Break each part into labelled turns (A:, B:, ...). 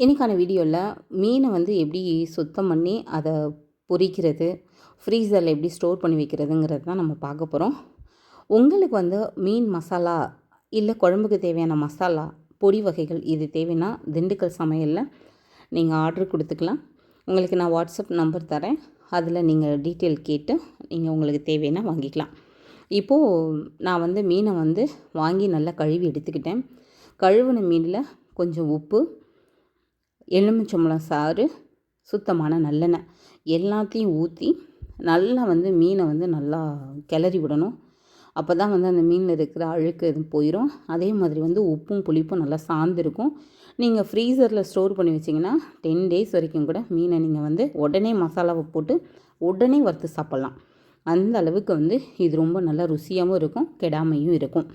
A: இன்றைக்கான வீடியோவில் மீனை வந்து எப்படி சுத்தம் பண்ணி அதை பொரிக்கிறது ஃப்ரீசரில் எப்படி ஸ்டோர் பண்ணி வைக்கிறதுங்கிறது தான் நம்ம பார்க்க போகிறோம் உங்களுக்கு வந்து மீன் மசாலா இல்லை குழம்புக்கு தேவையான மசாலா பொடி வகைகள் இது தேவைன்னா திண்டுக்கல் சமையலில் நீங்கள் ஆர்டர் கொடுத்துக்கலாம். உங்களுக்கு நான் வாட்ஸ்அப் நம்பர் தரேன். அதில் நீங்கள் டீட்டெயில் கேட்டு நீங்கள் உங்களுக்கு தேவைன்னா வாங்கிக்கலாம். இப்போது நான் வந்து மீனை வந்து வாங்கி நல்லா கழுவி எடுத்துக்கிட்டேன். கழுவின மீனில் கொஞ்சம் உப்பு எலுமிச்சம்பழம் சாறு சுத்தமான நல்லெண்ணெய். எல்லாத்தையும் ஊற்றி நல்லா வந்து மீனை வந்து நல்லா கிளறி விடணும். அப்போ தான் வந்து அந்த மீனில் இருக்கிற அழுக்கு எதுவும் போயிடும் அதே மாதிரி வந்து உப்பும் புளிப்பும் நல்லா சார்ந்துருக்கும். நீங்கள் ஃப்ரீசரில் ஸ்டோர் பண்ணி வச்சிங்கன்னா டென் டேஸ் வரைக்கும் கூட மீனை நீங்கள் வந்து உடனே மசாலாவை போட்டு உடனே வறுத்து சாப்பிட்லாம். அந்த அளவுக்கு வந்து இது ரொம்ப நல்லா ருசியாகவும் இருக்கும் கெடாமையும் இருக்கும்.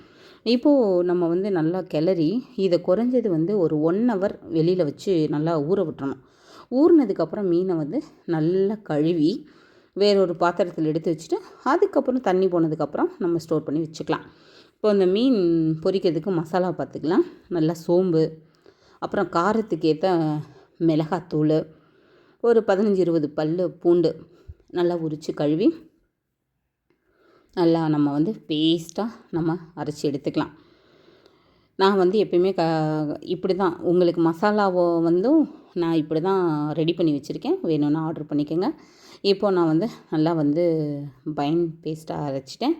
A: இப்போது நம்ம வந்து நல்லா கிளறி இதை குறைஞ்சது வந்து ஒரு ஒன் ஹவர் வெளியில் வச்சு நல்லா ஊற விட்டுறணும். ஊறினதுக்கப்புறம் மீனை வந்து நல்லா கழுவி வேறொரு பாத்திரத்தில் எடுத்து வச்சுட்டு அதுக்கப்புறம் தண்ணி போனதுக்கப்புறம் நம்ம ஸ்டோர் பண்ணி வச்சுக்கலாம். இப்போ அந்த மீன் பொரிக்கிறதுக்கு மசாலா பார்த்துக்கலாம். நல்லா சோம்பு அப்புறம் காரத்துக்கு ஏற்ற மிளகாத்தூள் ஒரு பதினஞ்சு இருபது பல் பூண்டு நல்லா உரித்து கழுவி நல்லா நம்ம வந்து பேஸ்ட்டாக நம்ம அரைச்சி எடுத்துக்கலாம். நான் வந்து எப்பயுமே க இப்படி தான் உங்களுக்கு மசாலாவோ வந்தும் நான் இப்படி தான் ரெடி பண்ணி வச்சுருக்கேன். வேணும்னா ஆர்டர் பண்ணிக்கோங்க. இப்போது நான் வந்து நல்லா வந்து பயன் பேஸ்ட்டாக அரைச்சிட்டேன்.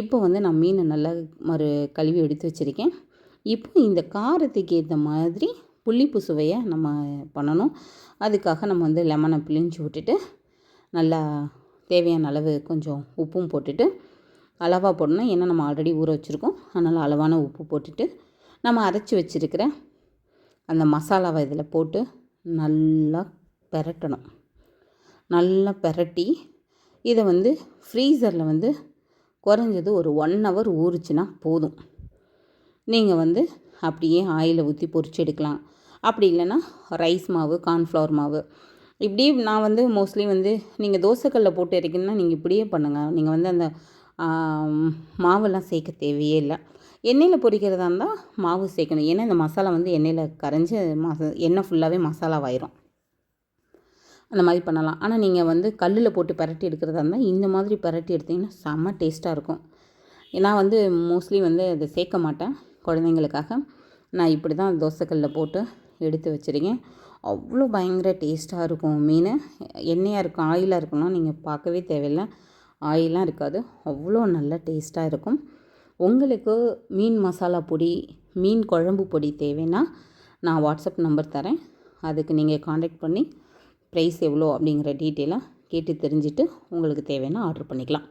A: இப்போ வந்து நான் மீனை நல்லா மறு கழுவி எடுத்து வச்சுருக்கேன். இப்போ இந்த காரத்துக்கு ஏற்ற மாதிரி புளிப்பு சுவையை நம்ம பண்ணணும். அதுக்காக நம்ம வந்து லெமனை பிழிஞ்சு விட்டுட்டு நல்லா தேவையான அளவு கொஞ்சம் உப்பும் போட்டுட்டு அளவாக போடணும் ஏன்னா நம்ம ஆல்ரெடி ஊற வச்சுருக்கோம். அதனால் அளவான உப்பு போட்டுட்டு நம்ம அரைச்சி வச்சுருக்கிற அந்த மசாலாவை இதில் போட்டு நல்லா பெரட்டணும். நல்லா பெரட்டி இதை வந்து ஃப்ரீசரில் வந்து குறைஞ்சது ஒரு ஒன் ஹவர் ஊறுச்சுன்னா போதும். நீங்கள் வந்து அப்படியே ஆயிலை ஊற்றி பொறிச்சு எடுக்கலாம். அப்படி இல்லைன்னா ரைஸ் மாவு கார்ன்ஃப்ளவர் மாவு இப்படியே நான் வந்து மோஸ்ட்லி வந்து நீங்கள் தோசைக்கல்லில் போட்டு இறக்கணுன்னா நீங்கள் இப்படியே பண்ணுங்கள் நீங்கள் வந்து அந்த மாவெல்லாம் சேர்க்க தேவையே இல்லை. எண்ணெயில் பொரிக்கிறதா இருந்தால் மாவு சேர்க்கணும். ஏன்னா இந்த மசாலா வந்து எண்ணெயில் கரைஞ்சி மச எண்ணெய் ஃபுல்லாகவே மசாலாவாயிரும் அந்த மாதிரி பண்ணலாம். ஆனால் நீங்கள் வந்து கல்லில் போட்டு பரட்டி எடுக்கிறதா இருந்தால் இந்த மாதிரி பரட்டி எடுத்திங்கன்னா செம்ம டேஸ்ட்டாக இருக்கும். நான் வந்து மோஸ்ட்லி வந்து அதை சேர்க்க மாட்டேன் குழந்தைங்களுக்காக. நான் இப்படி தான் தோசைக்கல்லில் போட்டு எடுத்து வச்சுருக்கேன். அவ்வளோ பயங்கர டேஸ்ட்டாக இருக்கும். மீன் எண்ணெயாக இருக்கும் ஆயிலாக இருக்குன்னா நீங்கள் பார்க்கவே தேவையில்லை. ஆயிலாம் இருக்காது. அவ்வளோ நல்ல டேஸ்ட்டாக இருக்கும். உங்களுக்கு மீன் மசாலா பொடி மீன் குழம்பு பொடி தேவைன்னா நான் வாட்ஸ்அப் நம்பர் தரேன். அதுக்கு நீங்கள் காண்டாக்ட் பண்ணி ப்ரைஸ் எவ்வளோ அப்படிங்கிற டீட்டெயிலாக கேட்டு தெரிஞ்சுட்டு உங்களுக்கு தேவைன்னா ஆர்டர் பண்ணிக்கலாம்.